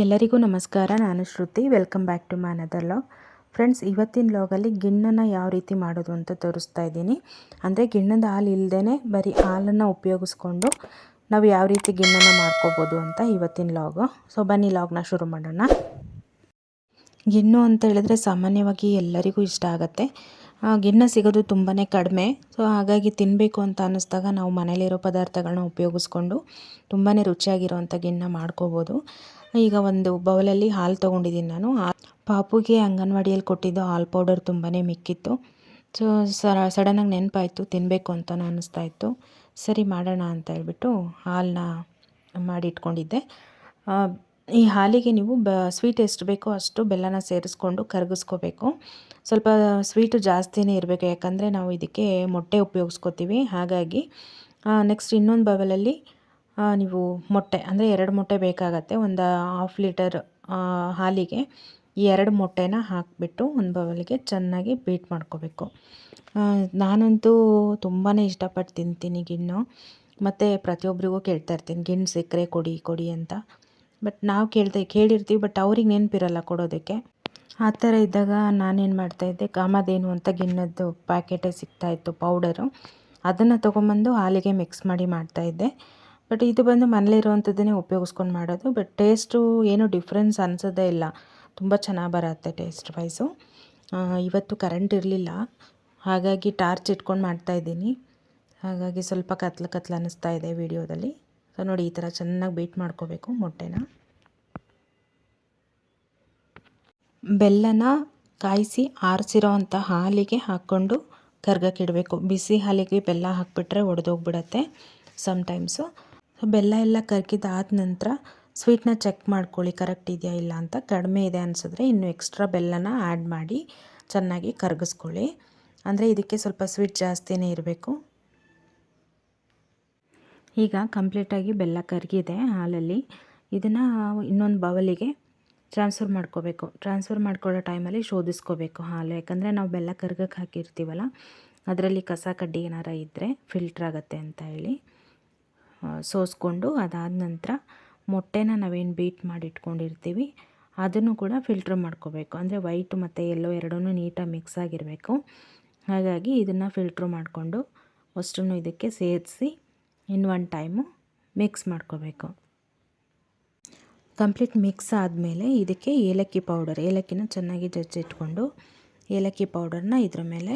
ಎಲ್ಲರಿಗೂ ನಮಸ್ಕಾರ, ನಾನು Shruti. Welcome back to my another vlog friends ಇವತ್ತಿನ ಲಾಗಲ್ಲಿ ಗಿಣ್ಣನ್ನು ಯಾವ ರೀತಿ ಮಾಡೋದು ಅಂತ ತೋರಿಸ್ತಾ ಇದ್ದೀನಿ. ಅಂದರೆ ಗಿಣ್ಣದ ಹಾಲು ಇಲ್ಲದೇ ಬರೀ ಹಾಲನ್ನು ಉಪಯೋಗಿಸ್ಕೊಂಡು ನಾವು ಯಾವ ರೀತಿ ಗಿಣ್ಣನ್ನು ಮಾಡ್ಕೋಬೋದು ಅಂತ ಇವತ್ತಿನ ಲಾಗು ಸೊ ಬನ್ನಿ ಲಾಗ್ನ ಶುರು ಮಾಡೋಣ. ಗಿಣ್ಣು ಅಂತ ಹೇಳಿದ್ರೆ ಸಾಮಾನ್ಯವಾಗಿ ಎಲ್ಲರಿಗೂ ಇಷ್ಟ ಆಗುತ್ತೆ. ಗಿಣ್ಣು ಸಿಗೋದು ತುಂಬಾ ಕಡಿಮೆ. ಸೊ ಹಾಗಾಗಿ ತಿನ್ನಬೇಕು ಅಂತ ಅನ್ನಿಸ್ದಾಗ ನಾವು ಮನೇಲಿರೋ ಪದಾರ್ಥಗಳನ್ನ ಉಪಯೋಗಿಸ್ಕೊಂಡು ತುಂಬಾ ರುಚಿಯಾಗಿರೋವಂಥ ಗಿಣ್ಣ ಮಾಡ್ಕೋಬೋದು. ಈಗ ಒಂದು ಬೌಲಲ್ಲಿ ಹಾಲು ತೊಗೊಂಡಿದ್ದೀನಿ ನಾನು. ಪಾಪುಗೆ ಅಂಗನವಾಡಿಯಲ್ಲಿ ಕೊಟ್ಟಿದ್ದು ಹಾಲು ಪೌಡರ್ ತುಂಬಾ ಮಿಕ್ಕಿತ್ತು. ಸೊ ಸಡನ್ನಾಗಿ ನೆನಪಾಯಿತು ತಿನ್ನಬೇಕು ಅಂತ ಅನ್ನಿಸ್ತಾ ಇತ್ತು ಸರಿ ಮಾಡೋಣ ಅಂತ ಹೇಳ್ಬಿಟ್ಟು ಹಾಲನ್ನ ಮಾಡಿ ಇಟ್ಕೊಂಡಿದ್ದೆ ಈ ಹಾಲಿಗೆ ನೀವು ಬ ಸ್ವೀಟ್ ಎಷ್ಟು ಬೇಕೋ ಅಷ್ಟು ಬೆಲ್ಲನ ಸೇರಿಸ್ಕೊಂಡು ಕರಗಿಸ್ಕೋಬೇಕು. ಸ್ವಲ್ಪ ಸ್ವೀಟು ಜಾಸ್ತಿನೇ ಇರಬೇಕು, ಯಾಕಂದರೆ ನಾವು ಇದಕ್ಕೆ ಮೊಟ್ಟೆ ಉಪಯೋಗಿಸ್ಕೋತೀವಿ. ಹಾಗಾಗಿ ನೆಕ್ಸ್ಟ್ ಇನ್ನೊಂದು ಬವಲಲ್ಲಿ ನೀವು ಮೊಟ್ಟೆ, ಅಂದರೆ ಎರಡು ಮೊಟ್ಟೆ ಬೇಕಾಗತ್ತೆ. ಒಂದು ಹಾಫ್ ಲೀಟರ್ ಹಾಲಿಗೆ ಈ ಎರಡು ಮೊಟ್ಟೆನ ಹಾಕಿಬಿಟ್ಟು ಒಂದು ಬವಲಿಗೆ ಚೆನ್ನಾಗಿ ಬೀಟ್ ಮಾಡ್ಕೋಬೇಕು. ನಾನಂತೂ ತುಂಬಾ ಇಷ್ಟಪಟ್ಟು ತಿಂತೀನಿ ಗಿಣ್ಣು ಮತ್ತು ಪ್ರತಿಯೊಬ್ಬರಿಗೂ ಕೇಳ್ತಾ ಇರ್ತೀನಿ, ಗಿಣ್ಣು ಸಿಕ್ಕರೆ ಕೊಡಿ ಕೊಡಿ ಅಂತ. ಬಟ್ ನಾವು ಕೇಳ್ದೆ, ಕೇಳಿರ್ತೀವಿ, ಬಟ್ ಅವ್ರಿಗೆ ನೆನಪಿರಲ್ಲ ಕೊಡೋದಕ್ಕೆ. ಆ ಥರ ಇದ್ದಾಗ ನಾನೇನು ಮಾಡ್ತಾಯಿದ್ದೆ ಕಾಮಧೇನು ಅಂತ ಗಿಣ್ಣದ್ದು ಪ್ಯಾಕೆಟೇ ಸಿಗ್ತಾಯಿತ್ತು ಪೌಡರು. ಅದನ್ನು ತೊಗೊಂಬಂದು ಹಾಲಿಗೆ ಮಿಕ್ಸ್ ಮಾಡಿ ಮಾಡ್ತಾಯಿದ್ದೆ ಬಟ್ ಇದು ಬಂದು ಮನೇಲಿರುವಂಥದ್ದನ್ನೇ ಉಪಯೋಗಿಸ್ಕೊಂಡು ಮಾಡೋದು, ಬಟ್ ಟೇಸ್ಟು ಏನೂ ಡಿಫ್ರೆನ್ಸ್ ಅನಿಸೋದೇ ಇಲ್ಲ. ತುಂಬ ಚೆನ್ನಾಗಿ ಬರುತ್ತೆ ಟೇಸ್ಟ್ ವೈಸು. ಇವತ್ತು ಕರೆಂಟ್ ಇರಲಿಲ್ಲ. ಹಾಗಾಗಿ ಟಾರ್ಚ್ ಇಟ್ಕೊಂಡು ಮಾಡ್ತಾಯಿದ್ದೀನಿ ಹಾಗಾಗಿ ಸ್ವಲ್ಪ ಕತ್ಲು ಕತ್ಲು ಅನ್ನಿಸ್ತಾ ಇದೆ ವಿಡಿಯೋದಲ್ಲಿ. ಸೊ ನೋಡಿ, ಈ ಥರ ಚೆನ್ನಾಗಿ ಬೀಟ್ ಮಾಡ್ಕೋಬೇಕು ಮೊಟ್ಟೆನ. ಬೆಲ್ಲನ ಕಾಯಿಸಿ ಆರಿಸಿರೋ ಅಂಥ ಹಾಲಿಗೆ ಹಾಕ್ಕೊಂಡು ಕರ್ಗಕ್ಕಿಡಬೇಕು. ಬಿಸಿ ಹಾಲಿಗೆ ಬೆಲ್ಲ ಹಾಕಿಬಿಟ್ರೆ ಒಡೆದೋಗ್ಬಿಡತ್ತೆ ಸಮ್ಟೈಮ್ಸು ಬೆಲ್ಲ ಎಲ್ಲ ಕರ್ಗಿದಾದ ನಂತರ ಸ್ವೀಟ್ನ ಚೆಕ್ ಮಾಡ್ಕೊಳ್ಳಿ ಕರೆಕ್ಟ್ ಇದೆಯಾ ಇಲ್ಲ ಅಂತ. ಕಡಿಮೆ ಇದೆ ಅನಿಸಿದ್ರೆ ಇನ್ನು ಎಕ್ಸ್ಟ್ರಾ ಬೆಲ್ಲನ ಆ್ಯಡ್ ಮಾಡಿ ಚೆನ್ನಾಗಿ ಕರಗಿಸ್ಕೊಳ್ಳಿ. ಅಂದರೆ ಇದಕ್ಕೆ ಸ್ವಲ್ಪ ಸ್ವೀಟ್ ಜಾಸ್ತಿನೇ ಇರಬೇಕು. ಈಗ ಕಂಪ್ಲೀಟಾಗಿ ಬೆಲ್ಲ ಕರಗಿದೆ ಹಾಲಲ್ಲಿ. ಇದನ್ನು ಇನ್ನೊಂದು ಬವಲಿಗೆ ಟ್ರಾನ್ಸ್ಫರ್ ಮಾಡ್ಕೋಬೇಕು. ಟ್ರಾನ್ಸ್ಫರ್ ಮಾಡ್ಕೊಳ್ಳೋ ಟೈಮಲ್ಲಿ ಶೋಧಿಸ್ಕೋಬೇಕು ಹಾಲು. ಯಾಕಂದರೆ ನಾವು ಬೆಲ್ಲ ಕರ್ಗಕ್ಕೆ ಹಾಕಿರ್ತೀವಲ್ಲ, ಅದರಲ್ಲಿ ಕಸ ಕಡ್ಡಿ ಏನಾರ ಇದ್ದರೆ ಫಿಲ್ಟ್ರ್ ಆಗುತ್ತೆ ಅಂತ ಹೇಳಿ ಸೋಸ್ಕೊಂಡು ಅದಾದ ನಂತರ ಮೊಟ್ಟೆನ ನಾವೇನು ಬೀಟ್ ಮಾಡಿ ಇಟ್ಕೊಂಡಿರ್ತೀವಿ ಅದನ್ನು ಕೂಡ ಫಿಲ್ಟ್ರ್ ಮಾಡ್ಕೋಬೇಕು. ಅಂದರೆ ವೈಟ್ ಮತ್ತು ಎಲ್ಲೋ ಎರಡೂ ನೀಟಾಗಿ ಮಿಕ್ಸ್ ಆಗಿರಬೇಕು. ಹಾಗಾಗಿ ಇದನ್ನು ಫಿಲ್ಟ್ರ್ ಮಾಡಿಕೊಂಡು ಅಷ್ಟನ್ನು ಇದಕ್ಕೆ ಸೇರಿಸಿ ಇನ್ನು ಒನ್ ಟೈಮು ಮಿಕ್ಸ್ ಮಾಡ್ಕೋಬೇಕು. ಕಂಪ್ಲೀಟ್ ಮಿಕ್ಸ್ ಆದಮೇಲೆ ಇದಕ್ಕೆ ಏಲಕ್ಕಿ ಪೌಡರ್, ಏಲಕ್ಕಿನ ಚೆನ್ನಾಗಿ ಜಜ್ಜಿಟ್ಕೊಂಡು ಏಲಕ್ಕಿ ಪೌಡರ್ನ ಇದ್ರ ಮೇಲೆ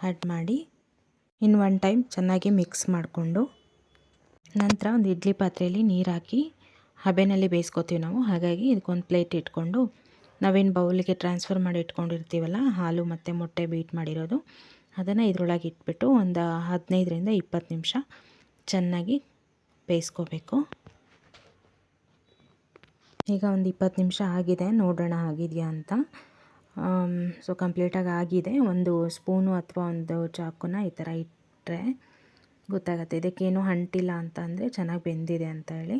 ಆ್ಯಡ್ ಮಾಡಿ ಇನ್ನು ಒನ್ ಟೈಮ್ ಚೆನ್ನಾಗಿ ಮಿಕ್ಸ್ ಮಾಡಿಕೊಂಡು ನಂತರ ಒಂದು ಇಡ್ಲಿ ಪಾತ್ರೆಯಲ್ಲಿ ನೀರು ಹಾಕಿ ಹಬೆನಲ್ಲಿ ಬೇಯಿಸ್ಕೊತೀವಿ ನಾವು. ಹಾಗಾಗಿ ಇದಕ್ಕೊಂದು ಪ್ಲೇಟ್ ಇಟ್ಕೊಂಡು ನಾವೇನು ಬೌಲಿಗೆ ಟ್ರಾನ್ಸ್ಫರ್ ಮಾಡಿ ಇಟ್ಕೊಂಡಿರ್ತೀವಲ್ಲ, ಹಾಲು ಮತ್ತು ಮೊಟ್ಟೆ ಬೀಟ್ ಮಾಡಿರೋದು. ಅದನ್ನು ಇದರೊಳಗೆ ಇಟ್ಬಿಟ್ಟು ಒಂದು ಹದಿನೈದರಿಂದ ಇಪ್ಪತ್ತು ನಿಮಿಷ ಚೆನ್ನಾಗಿ ಬೇಯಿಸ್ಕೋಬೇಕು. ಈಗ ಒಂದು ಇಪ್ಪತ್ತು ನಿಮಿಷ ಆಗಿದೆ, ನೋಡೋಣ ಆಗಿದೆಯಾ ಅಂತ. ಸೊ ಕಂಪ್ಲೀಟಾಗಿ ಆಗಿದೆ. ಒಂದು ಸ್ಪೂನು ಅಥವಾ ಒಂದು ಚಾಕುನ ಈ ಥರ ಇಟ್ಟರೆ ಗೊತ್ತಾಗುತ್ತೆ. ಇದಕ್ಕೇನು ಅಂಟಿಲ್ಲ ಅಂತ ಅಂದರೆ ಚೆನ್ನಾಗಿ ಬೆಂದಿದೆ ಅಂತ ಹೇಳಿ.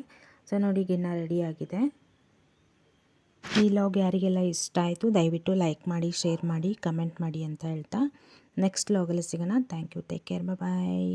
ಸೊ ನೋಡಿ ಗಿನ್ನ ರೆಡಿಯಾಗಿದೆ ಈ ಲಾಗ್ ಯಾರಿಗೆಲ್ಲ ಇಷ್ಟ ಆಯಿತು, ದಯವಿಟ್ಟು ಲೈಕ್ ಮಾಡಿ ಶೇರ್ ಮಾಡಿ ಕಮೆಂಟ್ ಮಾಡಿ ಅಂತ ಹೇಳ್ತಾ ನೆಕ್ಸ್ಟ್ ಲಾಗಲ್ಲಿ ಸಿಗೋಣ. Thank you take care bye